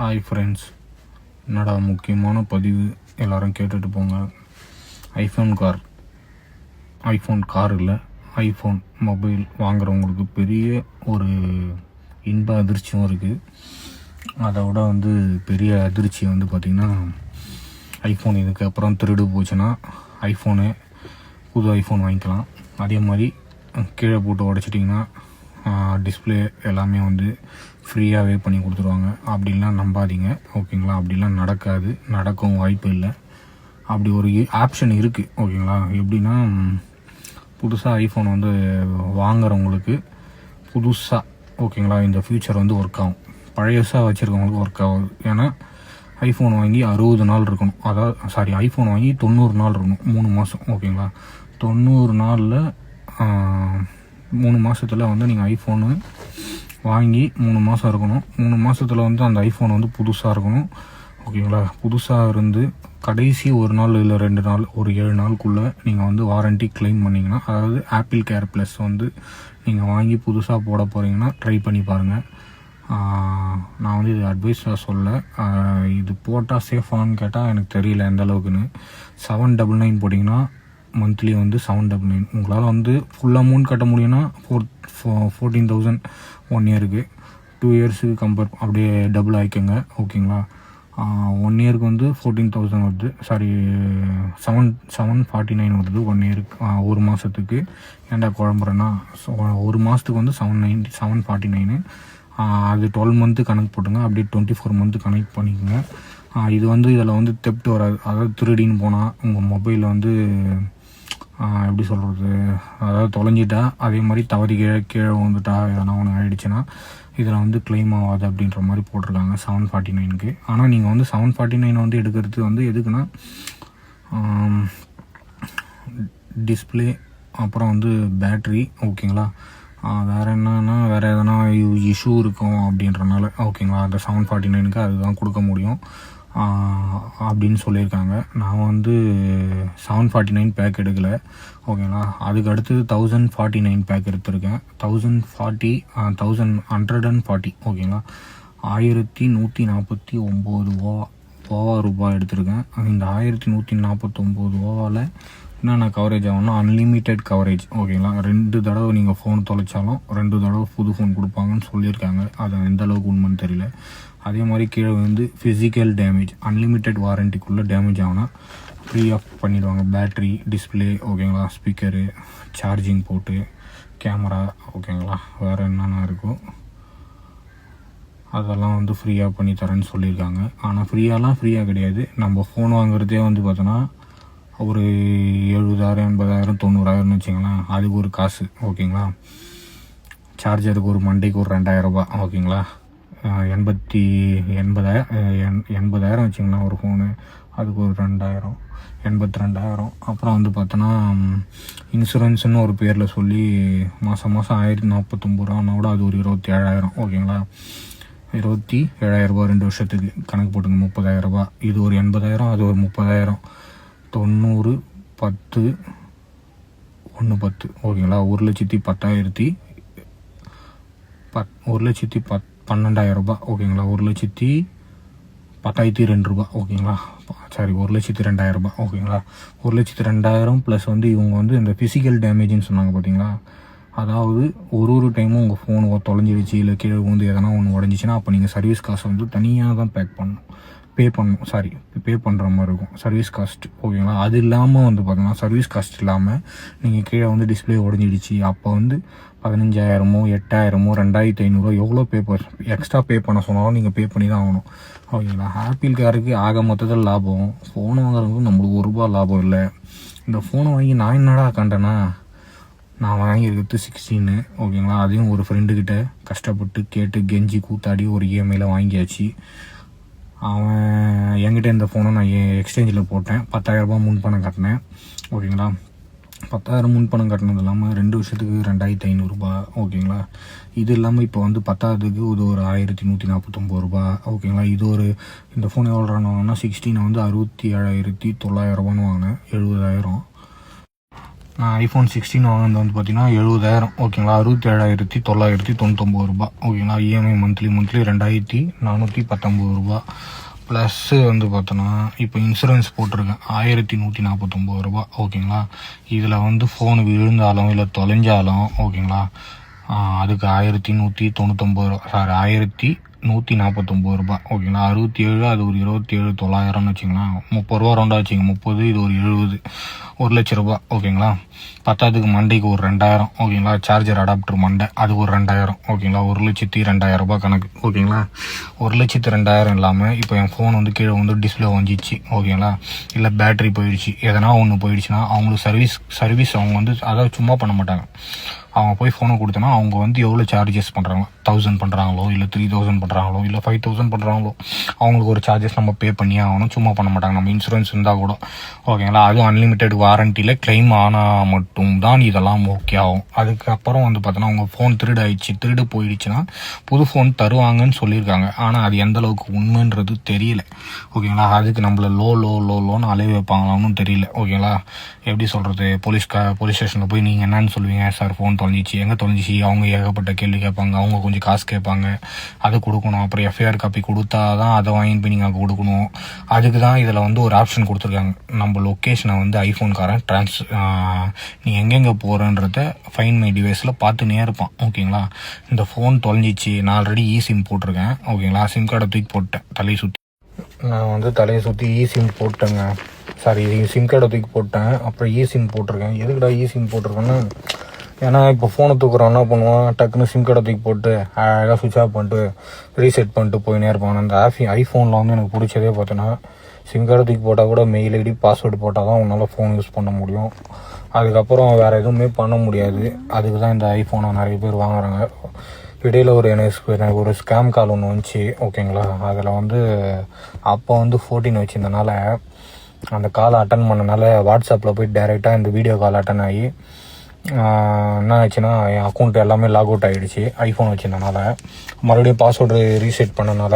Hi friends என்னடா முக்கியமான பதிவு? எல்லோரும் கேட்டுட்டு போங்க. ஐஃபோன் கார் ஐஃபோன் கார் இல்லை. ஐஃபோன் மொபைல் வாங்குறவங்களுக்கு பெரிய ஒரு இன்ப அதிர்ச்சியும் இருக்குது அதை விட வந்து பெரிய அதிர்ச்சி வந்து பார்த்திங்கன்னா ஐஃபோன் இதுக்கப்புறம் திருடு போச்சுன்னா ஐஃபோனு புது ஐஃபோன் வாங்கிக்கலாம். அதே மாதிரி கீழே போட்டு உடச்சிட்டிங்கன்னா டிஸ்பிளே எல்லாமே வந்து ஃப்ரீயாகவே பண்ணி கொடுத்துருவாங்க. அப்படிலாம் நம்பாதீங்க. ஓகேங்களா? அப்படிலாம் நடக்காது. நடக்கவும் வாய்ப்பு இல்லை. அப்படி ஒரு ஆப்ஷன் இருக்குது ஓகேங்களா? எப்படின்னா புதுசாக ஐஃபோன் வந்து வாங்குறவங்களுக்கு புதுசாக ஓகேங்களா? இந்த ஃபியூச்சர் வந்து ஒர்க் ஆகும். பழையசாக வச்சுருக்கவங்களுக்கு ஒர்க் ஆகுது. ஏன்னா ஐஃபோன் வாங்கி அறுபது நாள் இருக்கணும். அதாவது சாரி ஐஃபோன் வாங்கி தொண்ணூறு நாள் இருக்கணும். மூணு மாதம் ஓகேங்களா? தொண்ணூறு நாளில் மூணு மாதத்தில் வந்து நீங்கள் ஐஃபோனு வாங்கி மூணு மாதம் இருக்கணும். மூணு மாதத்தில் வந்து அந்த ஐஃபோன் வந்து புதுசாக இருக்கணும். ஓகேங்களா? புதுசாக இருந்து கடைசி ஒரு நாள் இல்லை ரெண்டு நாள் ஒரு ஏழு நாளுக்குள்ளே நீங்கள் வந்து வாரண்ட்டி கிளைம் பண்ணிங்கன்னா அதாவது ஆப்பிள் கேர் ப்ளஸ் வந்து நீங்கள் வாங்கி புதுசாக போட போகிறீங்கன்னா ட்ரை பண்ணி பாருங்கள் நான் வந்து இது அட்வைஸாக சொல்ல இது போட்டால் சேஃபானு கேட்டால் எனக்கு தெரியல எந்த அளவுக்குன்னு. செவன் டபுள் நைன் போட்டிங்கன்னா மந்த்லி வந்து செவன் டபுள் நைன் உங்களால் வந்து ஃபுல் அமௌண்ட் கட்ட முடியும்னா four four fourteen thousand one இயருக்கு டூ இயர்ஸுக்கு கம்பேர் அப்படியே டபுள் ஆகிக்கோங்க ஓகேங்களா ஒன் இயருக்கு வந்து ஃபோர்டீன் தௌசண்ட் வருது. Sorry seven seven forty nine வருது ஒன் இயருக்கு ஒரு மாதத்துக்கு ஏன்டா குழம்புறேன்னா ஸோ ஒரு மாதத்துக்கு வந்து seven ninety seven forty nine அது டுவெல் மந்த்து கணக்கு போட்டுங்க. அப்படியே டுவெண்ட்டி ஃபோர் மந்த்து கனெக்ட் பண்ணிக்கோங்க இது வந்து இதில் வந்து தெப்ட் வராது. அதாவது திருடின்னு போனால் உங்கள் மொபைலில் வந்து எப்படி சொல்கிறது அதாவது தொலைஞ்சிட்டா அதே மாதிரி தவறி கீழே கீழே வந்துட்டா எதனா ஒன்று ஆகிடுச்சுன்னா இதில் வந்து கிளைம் ஆகாது அப்படின்ற மாதிரி போட்டிருக்காங்க செவன் ஃபார்ட்டி நைனுக்கு ஆனால் நீங்கள் வந்து செவன் ஃபார்ட்டி நைன் வந்து எடுக்கிறது வந்து எதுக்குன்னா டிஸ்பிளே அப்புறம் வந்து பேட்ரி ஓகேங்களா? வேறு என்னன்னா வேறு எதனா இஷ்யூ இருக்கும் அப்படின்றனால ஓகேங்களா? அந்த செவன் ஃபார்ட்டி நைனுக்கு அதுதான் கொடுக்க முடியும். அப்படின்னு சொல்லியிருக்காங்க. நான் வந்து செவன் ஃபார்ட்டி நைன் பேக் எடுக்கலை ஓகேங்களா அதுக்கு அடுத்தது தௌசண்ட் ஃபார்ட்டி நைன் பேக் எடுத்திருக்கேன் thousand forty thousand hundred and forty ஓகேங்களா ஆயிரத்தி நூற்றி நாற்பத்தி ஒம்பது ஓ ஓவா ரூபாய் எடுத்திருக்கேன். இந்த ஆயிரத்தி நூற்றி நாற்பத்தொம்போது ஓவாவில் என்னென்ன கவரேஜ் ஆகும்னா அன்லிமிட்டெட் கவரேஜ் ஓகேங்களா ரெண்டு தடவை நீங்கள் ஃபோன் தொலைச்சாலும் ரெண்டு தடவை புது ஃபோன் கொடுப்பாங்கன்னு சொல்லியிருக்காங்க. அது எந்த அளவுக்கு உண்மைன்னு தெரியல. அதே மாதிரி கீழே வந்து ஃபிசிக்கல் டேமேஜ் அன்லிமிட்டெட் வாரண்டிக்குள்ளே டேமேஜ் ஆகுனா ஃப்ரீ ஆஃப் பண்ணிடுவாங்க. பேட்ரி டிஸ்பிளே ஓகேங்களா ஸ்பீக்கரு சார்ஜிங் போட்டு கேமரா ஓகேங்களா வேறு என்னென்ன இருக்கோ அதெல்லாம் வந்து ஃப்ரீயாக பண்ணி தரேன்னு சொல்லியிருக்காங்க. ஆனால் ஃப்ரீயாலாம் ஃப்ரீயாக கிடையாது. நம்ம ஃபோன் வாங்குறதே வந்து பார்த்தோன்னா ஒரு எழுபதாயிரம் எண்பதாயிரம் தொண்ணூறாயிரம்னு வச்சுங்களேன் அதுக்கு ஒரு காசு ஓகேங்களா? சார்ஜருக்கு ஒரு மண்டைக்கு ஒரு ரெண்டாயிரரூபா ஓகேங்களா? எண்பத்தி எண்பதாயிரம் எண் எண்பதாயிரம் வச்சுங்களேன் ஒரு ஃபோனு அதுக்கு ஒரு ரெண்டாயிரம் எண்பத்தி ரெண்டாயிரம் அப்புறம் வந்து பார்த்தோன்னா இன்சூரன்ஸ்னு ஒரு பேரில் சொல்லி மாதம் மாதம் ஆயிரத்தி நாற்பத்தொம்பது ரூபான்னா கூட அது ஒரு இருபத்தி ஏழாயிரம் ஓகேங்களா? இருபத்தி ஏழாயிரரூபா ரெண்டு வருஷத்துக்கு கணக்கு போட்டுங்க முப்பதாயிரம் ரூபாய். இது ஒரு எண்பதாயிரம் அது ஒரு முப்பதாயிரம். தொண்ணூறு பத்து ஒன்று பத்து. ஓகேங்களா? ஒரு லட்சத்தி பத்தாயிரத்தி பத் ஒரு லட்சத்தி பத் பன்னெண்டாயிரம் ரூபாய் ஓகேங்களா? ஒரு லட்சத்தி பத்தாயிரத்தி ரெண்டு ரூபா. ஓகேங்களா? சாரி ஒரு லட்சத்தி ரெண்டாயிரம் ரூபாய் ஓகேங்களா? ஒரு லட்சத்தி ரெண்டாயிரம் ப்ளஸ் வந்து இவங்க வந்து இந்த ஃபிசிக்கல் டேமேஜ்னு சொன்னாங்க பார்த்தீங்களா அதாவது ஒரு ஒரு டைமும் உங்கள் ஃபோன் தொலைஞ்சிடுச்சு இல்லை கீழே வந்து எதனா ஒன்று உடஞ்சிச்சின்னா அப்போ நீங்கள் சர்வீஸ் காசை வந்து தனியாக தான் பேக் பண்ணணும். பே பண்ணணும் சாரி பே பண்ணுற மாதிரி இருக்கும். சர்வீஸ் காஸ்ட் ஓகேங்களா அது இல்லாமல் வந்து பார்த்தீங்கன்னா சர்வீஸ் காஸ்ட் இல்லாமல் நீங்கள் கீழே வந்து டிஸ்பிளே உடஞ்சிடுச்சு. அப்போ வந்து பதினஞ்சாயிரமோ எட்டாயிரமோ ரெண்டாயிரத்தி ஐநூறுரூவா எவ்வளோ பே எக்ஸ்ட்ரா பே பண்ண சொன்னாலும் நீங்கள் பே பண்ணி தான் ஆகணும். ஓகேங்களா? ஆப்பிள் காருக்கு ஆக மொத்தத்தில் லாபம். ஃபோன் வாங்குறதுக்கு நம்மளுக்கு ஒரு ரூபா லாபம் இல்லை. இந்த ஃபோனை வாங்கி நான் என்னடா கண்டேன்னா நான் வாங்கியிருக்கிறது சிக்ஸ்டீனு ஓகேங்களா? அதையும் ஒரு ஃப்ரெண்டுக்கிட்ட கஷ்டப்பட்டு கேட்டு கெஞ்சி கூத்தாடி ஒரு இஎம்ஐயில் வாங்கியாச்சு. அவன் என்கிட்ட இந்த ஃபோனை நான் எக்ஸ்சேஞ்சில் போட்டேன். பத்தாயிரரூபா முன்பணம் கட்டினேன். ஓகேங்களா? பத்தாயிரம் முன்பணம் கட்டினது இல்லாமல் ரெண்டு வருஷத்துக்கு ரெண்டாயிரத்தி ஐநூறுரூபா ஓகேங்களா? இது இல்லாமல் இப்போ வந்து பத்தாயிரத்துக்கு இது ஒரு ஆயிரத்தி நூற்றி நாற்பத்தொம்பது ரூபா ஓகேங்களா? இது ஒரு இந்த ஃபோன் எவ்வளோ வாங்கினா சிக்ஸ்டீனை வந்து அறுபத்தி ஏழாயிரத்தி தொள்ளாயிரரூபான்னு வாங்கினேன். எழுபதாயிரம். நான் ஐஃபோன் சிக்ஸ்டீன் வாங்கினது வந்து பார்த்தீங்கன்னா எழுபதாயிரம் ஓகேங்களா? அறுபத்தேழாயிரத்தி தொள்ளாயிரத்தி தொண்ணூத்தொம்பது ரூபா. ஓகேங்களா? இஎம்ஐ மந்த்லி மந்த்லி ரெண்டாயிரத்தி நானூற்றி பத்தொம்பது ரூபா. ப்ளஸ்ஸு வந்து பார்த்தோன்னா இப்போ இன்சூரன்ஸ் போட்டிருக்கேன். ஆயிரத்தி நூற்றி நாற்பத்தொம்பது ரூபா. ஓகேங்களா? இதில் வந்து ஃபோன் விழுந்தாலும் இல்லை தொலைஞ்சாலும் ஓகேங்களா? அதுக்கு ஆயிரத்தி நூற்றி தொண்ணூத்தொம்பது ரூபா. சாரி ஆயிரத்தி நூற்றி நாற்பத்தொம்பது ரூபா. ஓகேங்களா? அறுபத்தி ஏழு அது ஒரு இருபத்தி ஏழு தொள்ளாயிரம்னு வச்சுங்களேன். முப்பது ரூபா ரெண்டா வச்சுங்க முப்பது இது ஒரு எழுபது. ஒரு லட்ச ரூபா ஓகேங்களா? பத்தாவதுக்கு மண்டைக்கு ஒரு ரெண்டாயிரம் ஓகேங்களா? சார்ஜர் அடாப்டர் மண்டை அது ஒரு ரெண்டாயிரம் ஓகேங்களா? ஒரு லட்சத்தி ரெண்டாயிரம் ரூபாய் கணக்கு ஓகேங்களா? ஒரு லட்சத்து ரெண்டாயிரம் இல்லாமல் இப்போ என் ஃபோன் வந்து கீழே வந்து டிஸ்பிளே வந்துச்சு ஓகேங்களா? இல்லை பேட்டரி போயிடுச்சு எதனா ஒன்று போயிடுச்சுன்னா அவங்களுக்கு சர்வீஸ் சர்வீஸ் அவங்க வந்து அதாவது சும்மா பண்ண மாட்டாங்க. அவங்க போய் ஃபோனை கொடுத்தனா அவங்க வந்து எவ்வளோ சார்ஜஸ் பண்ணுறாங்க தௌசண்ட் பண்ணுறாங்களோ இல்லை த்ரீ தௌசண்ட் பண்ணுறாங்களோ இல்லை ஃபைவ் தௌசண்ட் பண்ணுறாங்களோ அவங்களுக்கு ஒரு சார்ஜஸ் நம்ம பே பண்ணி ஆகணும். சும்மா பண்ண மாட்டாங்க. நம்ம இன்சூரன்ஸ் இருந்தால் கூட. ஓகேங்களா அதுவும் அன்லிமிட்டெட் வாரண்டியில் கிளைம் ஆனால் மட்டும் தான் இதெல்லாம் ஓகே ஆகும். அதுக்கப்புறம் வந்து பார்த்தோன்னா அவங்க ஃபோன் திருடு ஆயிடுச்சு. திருடு போயிடுச்சுன்னா புது ஃபோன் தருவாங்கன்னு சொல்லியிருக்காங்க. ஆனால் அது எந்த அளவுக்கு உண்மைன்றது தெரியல. ஓகேங்களா அதுக்கு நம்மளை லோ லோ லோ லோன்னு அலைய வைப்பாங்களான்னு தெரியல. ஓகேங்களா எப்படி சொல்கிறது போலீஸ்கா போலீஸ் ஸ்டேஷனில் போய் நீங்கள் என்னன்னு சொல்லுவீங்க? சார் ஃபோன் தொலைஞ்சிச்சு எங்கே தொலைஞ்சிச்சு அவங்க ஏகப்பட்ட கேள்வி கேட்பாங்க அவங்க கொஞ்சம் காசு கேட்பாங்க. அது கொடுக்கணும். அப்புறம் எஃப்ஐஆர் காப்பி கொடுத்தா தான் அதை வாங்கி போய் நீங்கள் அங்கே கொடுக்கணும். அதுக்கு தான் இதில் வந்து ஒரு ஆப்ஷன் கொடுத்துருக்காங்க. நம்ம லொக்கேஷனை வந்து ஐஃபோன்காரன் ட்ரான்ஸ் நீ எங்கெங்கே போகிறன்றத ஃபைன் மை டிவைஸில் பார்த்துனே இருப்பான். ஓகேங்களா? இந்த ஃபோன் தொலைஞ்சிச்சு. நான் ஆல்ரெடி இ சிம் போட்டிருக்கேன். ஓகேங்களா? சிம் கார்டை தூக்கி போட்டேன். தலையை சுற்றி நான் வந்து தலையை சுற்றி இ சிம் போட்டேங்க சாரி சிம் கார்டை தூக்கி போட்டேன். அப்புறம் இ சிம் போட்டிருக்கேன். எதுக்குடா இ சிம் போட்டிருக்கேன்னா? ஏன்னா இப்போ ஃபோனை தூக்குறோம் என்ன பண்ணுவான்? டக்குன்னு சிம் கார்டை தூக்கி போட்டு அழகாக சுவிச் ஆஃப் பண்ணிட்டு ரீசெட் பண்ணிட்டு போயினே இருப்பான். அந்த ஆஃபி ஐஃபோனில் வந்து எனக்கு பிடிச்சதே பார்த்தோன்னா சிம் கார்டை தூக்கி போட்டால் கூட மெயில் ஐடி பாஸ்வேர்டு போட்டால் தான் உன்னால் ஃபோன் யூஸ் பண்ண முடியும். அதுக்கப்புறம் வேறு எதுவுமே பண்ண முடியாது. அதுக்கு தான் இந்த ஐஃபோனை நிறைய பேர் வாங்குறாங்க. இடையில ஒரு எனக்கு எனக்கு ஒரு ஸ்கேம் கால் ஒன்று வந்துச்சு ஓகேங்களா அதில் வந்து அப்போ வந்து ஃபோர்டீன் வச்சிருந்தனால அந்த காலை அட்டன் பண்ணனால வாட்ஸ்அப்பில் போய் டைரெக்டாக இந்த வீடியோ கால் அட்டன் ஆகி என்ன ஆச்சுன்னா என் அக்கௌண்ட் எல்லாமே லாக் அவுட் ஆகிடுச்சு ஐஃபோன் வச்சிருந்தனால. மறுபடியும் பாஸ்வேர்டு ரீசெட் பண்ணனால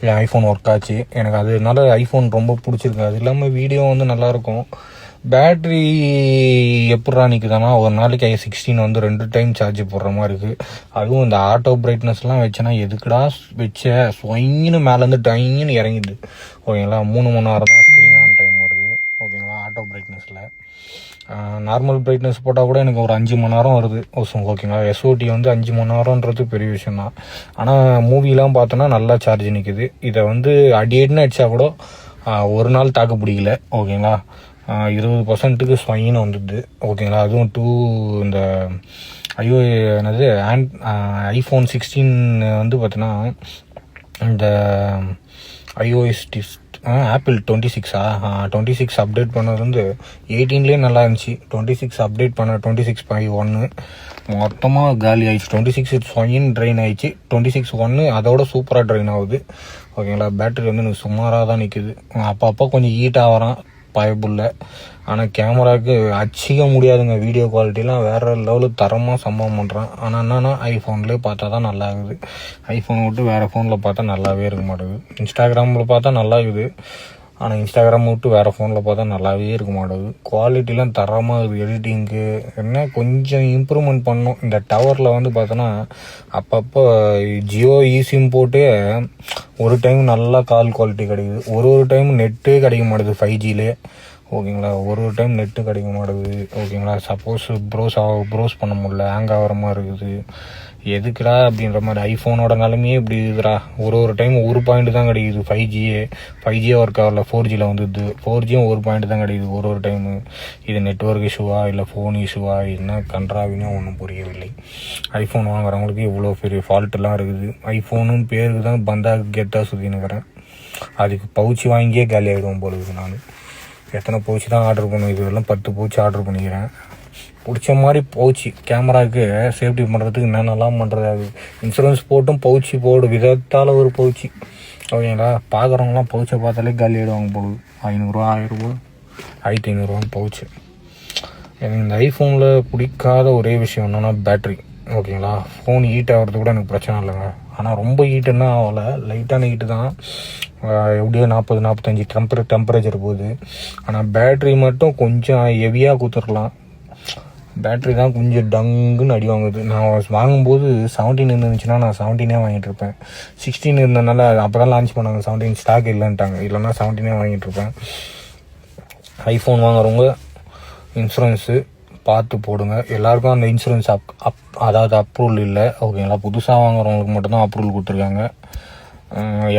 என் ஐஃபோன் ஒர்க் ஆச்சு. எனக்கு அதனால ஐஃபோன் ரொம்ப பிடிச்சிருக்கு. அது இல்லாமல் வீடியோ வந்து நல்லாயிருக்கும் பேட்ரி எப்படா நிற்குதுன்னா ஒரு நாளைக்கு ஐ சிக்ஸ்டீன் வந்து ரெண்டு டைம் சார்ஜ் போடுற மாதிரி இருக்குது அதுவும் இந்த ஆட்டோ பிரைட்னஸ்லாம் வச்சேன்னா எதுக்குடா வச்ச? ஸ்வங்கின்னு மேலேருந்து டைங்கன்னு இறங்கிடுது. ஓகேங்களா? மூணு மூணு நேரம் தான் ஸ்க்ரீன் ஆன் டைம் பிரைட்னஸில் நார்மல் பிரைட்னஸ் போட்டால் கூட எனக்கு ஒரு அஞ்சு மணி நேரம் வருது. ஓசம் ஓகேங்களா எஸ்ஓடி வந்து அஞ்சு மணி நேரம்ன்றது பெரிய விஷயம் தான் ஆனால் மூவிலாம் பார்த்தோன்னா நல்லா சார்ஜ் நிற்குது இதை வந்து அடி அடித்தா கூட ஒரு நாள் தாக்கு பிடிக்கல. ஓகேங்களா இருபது பர்சன்ட்டுக்கு ஸ்வைன்னு வந்துடுது. ஓகேங்களா அதுவும் டூ இந்த ஐயோ என்னது ஆண்ட் ஐஃபோன் சிக்ஸ்டீன் வந்து பார்த்தோன்னா இந்த ஐஓஎஸ் டிஸ்ட் ஆப்பிள் டுவெண்ட்டி சிக்ஸா டுவெண்ட்டி சிக்ஸ் அப்டேட் பண்ணது வந்து எயிட்டீன்லேயே நல்லா இருந்துச்சு. டுவெண்ட்டி சிக்ஸ் அப்டேட் பண்ண டுவெண்ட்டி சிக்ஸ் பை ஒன்று மொத்தமாக காலி ஆயிடுச்சு. டுவெண்ட்டி சிக்ஸ் சொயின் ட்ரெயின் ஆயிடுச்சு. டுவெண்ட்டி சிக்ஸ் ஒன்று அதோட சூப்பராக ட்ரெயின் ஆகுது. ஓகேங்களா? பேட்டரி வந்து எனக்கு சுமாராக தான் நிற்குது அப்போ அப்போ கொஞ்சம் ஹீட் ஆகிறான் பயப்புள்ள ஆனால் கேமராவுக்கு அச்சிக்க முடியாதுங்க. வீடியோ குவாலிட்டிலாம் வேறு லெவலில் தரமாக சம்பவம் பண்ணுறான் ஆனால் என்னென்னா ஐஃபோன்லேயே பார்த்தா தான் நல்லா இருக்குது ஐஃபோனை விட்டு வேறு ஃபோனில் பார்த்தா நல்லாவே இருக்க மாட்டேங்குது இன்ஸ்டாகிராமில் பார்த்தா நல்லா இருக்குது ஆனால் இன்ஸ்டாகிராம் விட்டு வேறு ஃபோனில் பார்த்தா நல்லாவே இருக்க மாட்டேங்குது குவாலிட்டிலாம் தரமாக இருக்குது எடிட்டிங்க்கு என்ன கொஞ்சம் இம்ப்ரூவ்மெண்ட் பண்ணணும். இந்த டவரில் வந்து பார்த்தோன்னா அப்பப்போ ஜியோ e சிம் போட்டு ஒரு டைம் நல்லா கால் குவாலிட்டி கிடைக்குது. ஒரு ஒரு டைம் நெட்டே கிடைக்க மாட்டேது ஃபைவ் ஜிலே ஓகேங்களா? ஒரு ஒரு டைம் நெட்டு கிடைக்க மாட்டேங்குது. ஓகேங்களா? சப்போஸ் ப்ரோஸ் ஆக ப்ரோஸ் பண்ண முடியல. ஹேங் ஆகிற மாதிரி இருக்குது. எதுக்குடா அப்படின்ற மாதிரி ஐஃபோனோட நிலமையே இப்படி இருக்குதுடா. ஒரு ஒரு டைம் ஒரு பாயிண்ட் தான் கிடைக்குது. ஃபைவ் ஜியே ஃபைவ் ஜியே ஒர்க் ஆகல. ஃபோர் ஜியில் வந்துடுது. ஃபோர் ஜியும் ஒரு பாயிண்ட் தான் கிடைக்குது. ஒரு ஒரு டைமு இது நெட்ஒர்க் இஷ்யூவா இல்லை ஃபோன் இஷ்யூவா என்ன கன்றாவினே ஒன்றும் புரியவில்லை. ஐஃபோன் வாங்குறவங்களுக்கு இவ்வளோ பெரிய ஃபால்ட்டெல்லாம் இருக்குது. ஐஃபோனும் பேருக்கு தான் பந்தா கெத்தாக சுற்றினுக்கிறேன் அதுக்கு பவுச்சு வாங்கியே காலி ஆகிடுவோம் போல இருக்குது நான். எத்தனை பவுச்சு தான் ஆர்டர் பண்ணுவேன் இதுவெல்லாம் பத்து பவுச்சு ஆர்டர் பண்ணிக்கிறேன். பிடிச்ச மாதிரி பவுச்சு கேமராவுக்கு சேஃப்டி பண்ணுறதுக்கு என்னென்னலாம் பண்ணுறது அது இன்சூரன்ஸ் போட்டும் பவுச்சு போடு விதத்தால் ஒரு பவுச்சு. ஓகேங்களா? பார்க்குறவங்களாம் பவுச்சை பார்த்தாலே காலி ஆகிடுவாங்க போகுது ஐநூறுரூவா ஆயிரரூபா ஆயிரத்தி ஐநூறுரூவான்னு பவுச்சு. எனக்கு இந்த ஐஃபோனில் பிடிக்காத ஒரே விஷயம் என்னென்னா பேட்ரி ஓகேங்களா? ஃபோன் ஹீட் ஆகிறது கூட எனக்கு பிரச்சனை இல்லைங்க. ஆனால் ரொம்ப ஹீட்டுன்னா ஆகலை. லைட்டான ஹீட்டு தான். எப்படியோ நாற்பது நாற்பத்தஞ்சு டெம்பரே டெம்பரேச்சர் போகுது. ஆனால் பேட்ரி மட்டும் கொஞ்சம் ஹெவியாக கொடுத்துருக்கலாம் பேட்ரி தான் கொஞ்சம் டங்குன்னு அடி வாங்குது. நான் வாங்கும்போது செவன்டீன் இருந்துச்சுன்னா நான் செவன்டீனே வாங்கிட்டு இருப்பேன். சிக்ஸ்டீன் இருந்தனால அப்போ தான் லான்ச் பண்ணாங்க. செவன்டீன் ஸ்டாக் இல்லைன்ட்டாங்க. இல்லைன்னா செவன்டீனே வாங்கிட்டு இருப்பேன். ஐஃபோன் வாங்குறவங்க இன்சூரன்ஸு பார்த்து போடுங்க. எல்லாருக்கும் அந்த இன்சூரன்ஸ் அப் அப் அதாவது அப்ரூவல் இல்லை. ஓகேங்களா? புதுசாக வாங்குறவங்களுக்கு மட்டும்தான் அப்ரூவல் கொடுத்துருக்காங்க.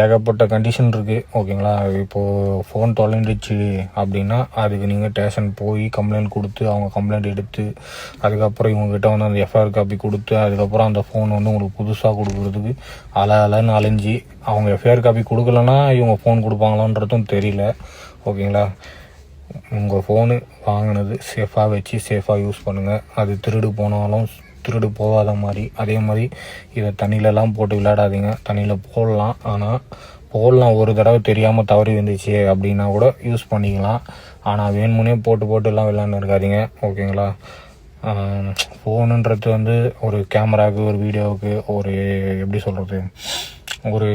ஏகப்பட்ட கண்டிஷன் இருக்குது ஓகேங்களா? இப்போது ஃபோன் தொலைஞ்சிடுச்சு அப்படின்னா அதுக்கு நீங்கள் ஸ்டேஷன் போய் கம்ப்ளைண்ட் கொடுத்து அவங்க கம்ப்ளைண்ட் எடுத்து அதுக்கப்புறம் இவங்ககிட்ட வந்து அந்த எஃப்ஐஆர் காப்பி கொடுத்து அதுக்கப்புறம் அந்த ஃபோன் வந்து உங்களுக்கு புதுசாக கொடுக்குறதுக்கு அல அலன்னு அலைஞ்சி அவங்க எஃப்ஐஆர் காப்பி கொடுக்கலன்னா இவங்க ஃபோன் கொடுப்பாங்களான்றதும் தெரியல. ஓகேங்களா? உங்கள் ஃபோனு வாங்கினது சேஃபாக வச்சு சேஃபாக யூஸ் பண்ணுங்கள் அது திருடு போனாலும் திருடு போகாத மாதிரி. அதே மாதிரி இதை தண்ணியிலலாம் போட்டு விளையாடாதீங்க. தண்ணியில் போடலாம். ஆனால் போடலாம். ஒரு தடவை தெரியாமல் தவறி வந்துச்சு அப்படின்னா கூட யூஸ் பண்ணிக்கலாம். ஆனால் வேணுமுனே போட்டு போட்டுலாம் விளையாண்டு இருக்காதீங்க. ஓகேங்களா? ஃபோனுன்றது வந்து ஒரு கேமராவுக்கு ஒரு வீடியோவுக்கு ஒரு எப்படி சொல்கிறது ஒரு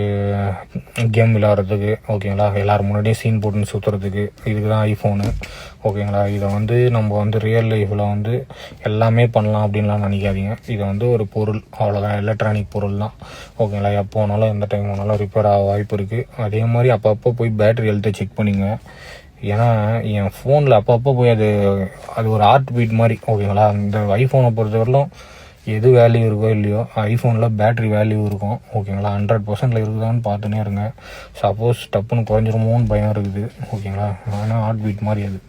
கேம் விளாட்றதுக்கு ஓகேங்களா எல்லோரும் முன்னாடியே சீன் போட்டுன்னு சுற்றுறதுக்கு இதுக்கு தான் ஐஃபோனு ஓகேங்களா இதை வந்து நம்ம வந்து ரியல் லைஃப்பில் வந்து எல்லாமே பண்ணலாம் அப்படின்லாம் நினைக்காதீங்க. இது வந்து ஒரு பொருள் அவ்வளோதான் எலக்ட்ரானிக் பொருள் தான் ஓகேங்களா எப்போ வேணாலும் எந்த டைம் வேணாலும் ரிப்பேர் ஆக வாய்ப்பு இருக்குது அதே மாதிரி அப்பப்போ போய் பேட்டரி ஹெல்த்தை செக் பண்ணிங்க. ஏன்னா என் ஃபோனில் அப்பப்போ போய் அது அது ஒரு ஆர்ட் பீட் மாதிரி ஓகேங்களா இந்த ஐஃபோனை பொறுத்தவரையிலும் எது வேல்யூ இருக்கோ இல்லையோ ஐஃபோனில் பேட்டரி வேல்யூ இருக்கும். ஓகேங்களா ஹண்ட்ரட் பர்சன்டில் இருக்குதான்னு பார்த்துனே இருங்க. சப்போஸ் டப்புன்னு குறைஞ்சிருமோன்னு பயம் இருக்குது. ஓகேங்களா ஆனால் ஹார்ட் பீட் மாதிரி அது.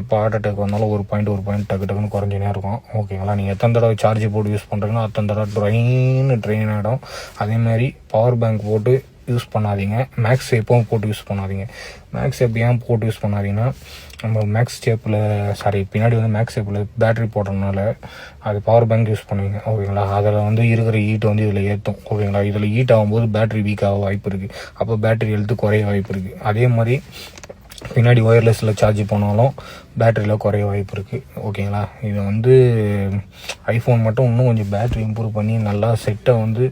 எப்போ ஹார்ட் அட்டாக் வந்தாலும் ஒரு பாயிண்ட் ஒரு பாயிண்ட் டக்கு டக்குன்னு குறைஞ்சினே இருக்கும். ஓகேங்களா நீங்கள் எத்தனை தடவை சார்ஜ் போட்டு யூஸ் பண்ணுறீங்கன்னா அத்தனை தடவை ட்ரெயின் ட்ரெயின் ஆகிடும் அதேமாதிரி பவர் பேங்க் போட்டு யூஸ் பண்ணாதீங்க. மேக்ஸ் எப்பவும் போட்டு யூஸ் பண்ணாதீங்க. மேக்ஸ் எப்போ ஏன் போட்டு யூஸ் பண்ணாதீங்கன்னா நம்ம மேக்ஸ் ஷேப்பில் சாரி பின்னாடி வந்து மேக்ஸ் ஷேப்பில் பேட்ரி போடுறதுனால அது பவர் பேங்க் யூஸ் பண்ணுவீங்க ஓகேங்களா? அதில் வந்து இருக்கிற ஹீட் வந்து இதில் ஏற்றும் ஓகேங்களா? இதில் ஹீட் ஆகும்போது பேட்டரி வீக் ஆக வாய்ப்பு இருக்குது அப்போ பேட்டரி ஹெல்த்து குறைய வாய்ப்பு இருக்குது அதே மாதிரி பின்னாடி ஒயர்லெஸில் சார்ஜ் போனாலும் பேட்டரியில் குறைய வாய்ப்பு இருக்குது ஓகேங்களா? இதை வந்து ஐஃபோன் மட்டும் இன்னும் கொஞ்சம் பேட்டரி இம்ப்ரூவ் பண்ணி நல்லா செட்டை வந்து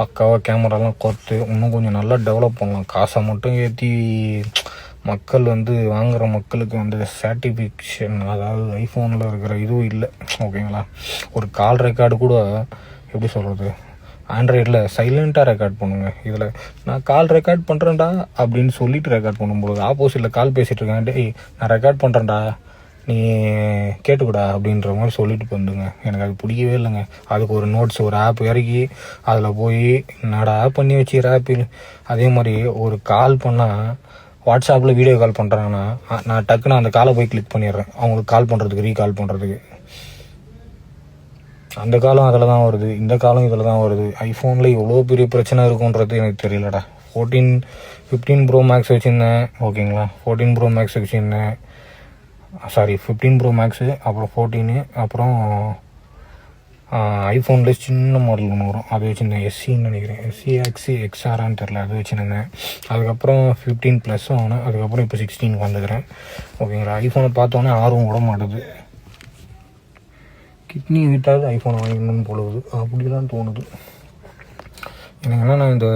பக்காவாக கேமராலாம் கொடுத்து இன்னும் கொஞ்சம் நல்லா டெவலப் பண்ணலாம். காசை மட்டும் ஏற்றி மக்கள் வந்து வாங்குகிற மக்களுக்கு வந்து சாட்டிஃபிகேஷன் அதாவது ஐஃபோனில் இருக்கிற இதுவும் இல்லை. ஓகேங்களா? ஒரு கால் ரெக்கார்டு கூட எப்படி சொல்கிறது ஆண்ட்ராய்டில் சைலண்ட்டாக ரெக்கார்ட் பண்ணுங்க. இதில் நான் கால் ரெக்கார்ட் பண்ணுறேன்டா அப்படின்னு சொல்லிட்டு ரெக்கார்ட் பண்ணும்போது ஆப்போசிட்டில் கால் பேசிகிட்டு இருக்கேன். டேய் நான் ரெக்கார்ட் பண்ணுறேன்டா நீ கேட்டுக்கூடா அப்படின்ற மாதிரி சொல்லிட்டு வந்துங்க. எனக்கு அது பிடிக்கவே இல்லைங்க. அதுக்கு ஒரு நோட்ஸ் ஒரு ஆப் இறக்கி அதில் போய் என்னடா பண்ணி வச்சுக்கிற ஆப்பில் அதே மாதிரி ஒரு கால் பண்ணால் வாட்ஸ்அப்பில் வீடியோ கால் பண்ணுறாங்கன்னா நான் டக்குன்னு அந்த காலை போய் கிளிக் பண்ணிடுறேன். அவங்களுக்கு கால் பண்ணுறதுக்கு ரீகால் பண்ணுறதுக்கு அந்த காலம் அதில் தான் வருது இந்த காலம் இதில் தான் வருது. ஐஃபோனில் எவ்வளோ பெரிய பிரச்சனை இருக்குன்றது எனக்கு தெரியலடா. ஃபோர்டீன் ஃபிஃப்டீன் ப்ரோ மேக்ஸ் வச்சுருந்தேன் ஓகேங்களா? ஃபோர்டீன் ப்ரோ மேக்ஸ் வச்சுருந்தேன். சாரி ஃபிஃப்டீன் ப்ரோ மேக்ஸு அப்புறம் ஃபோர்டீனு அப்புறம் ஐஃபோனில் சின்ன மாடல் ஒன்று வரும். அது வச்சுருந்தேன். எஸ்சின்னு நினைக்கிறேன். எஸ்சி எக்ஸி எக்ஸ்ஆரான்னு தெரில அது வச்சுருந்தேன். அதுக்கப்புறம் ஃபிஃப்டீன் ப்ளஸ் வாங்கினேன் அதுக்கப்புறம் இப்போ சிக்ஸ்டீனுக்கு வந்துக்கிறேன். ஓகேங்களா? ஐஃபோனை பார்த்தோன்னே ஆர்வம் விட மாட்டுது. கிட்னி விட்டாவது ஐஃபோன் வாங்கிக்கணும்னு போலவுது. அப்படிலாம் தோணுது. எனக்கு என்னென்னா இந்த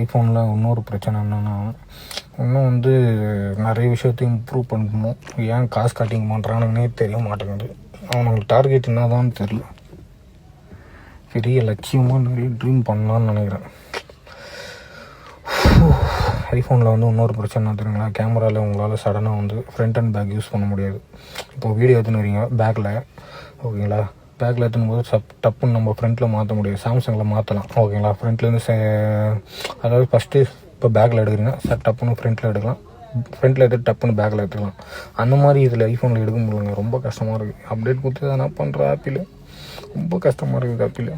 ஐஃபோனில் இன்னொரு பிரச்சனை என்னென்னா இன்னும் வந்து நிறைய விஷயத்தையும் இம்ப்ரூவ் பண்ணணும். ஏன் காசு கட்டிங் பண்ணுறானுங்கன்னே தெரிய மாட்டேங்குது. அவனுக்கு டார்கெட் என்னதான்னு தெரில பெரிய லட்சியமாக நிறைய ட்ரீம் பண்ணலான்னு நினைக்கிறேன். ஐஃபோனில் வந்து இன்னொரு பிரச்சனை தெரியுங்களா? கேமராவில் உங்களால் சடனாக வந்து ஃப்ரண்ட் அண்ட் பேக் யூஸ் பண்ண முடியாது. இப்போ வீடியோ எடுத்துன்னு வரீங்க பேக்கில் ஓகேங்களா? பேக்கில் எடுத்துன்னு போது சப் டப்புன்னு நம்ம ஃப்ரண்ட்டில் மாற்ற முடியாது. சாம்சங்கில் மாற்றலாம் ஓகேங்களா? ஃப்ரண்ட்லேருந்து அதாவது ஃபஸ்ட்டு இப்போ பேக்கில் எடுக்கிறீங்கன்னா சார் டப்புன்னு ஃப்ரண்ட்டில் எடுக்கலாம். ஃப்ரண்ட்டில் எடுத்து டப்புன்னு பேக்கில் எடுத்துக்கலாம். அந்த மாதிரி இதில் ஐஃபோனில் எடுக்க முடியலங்க. ரொம்ப கஷ்டமாக இருக்குது அப்டேட் கொடுத்து எதனா பண்ணுற ஆப்பிள் ரொம்ப கஷ்டமாக இருக்குது ஆப்பில்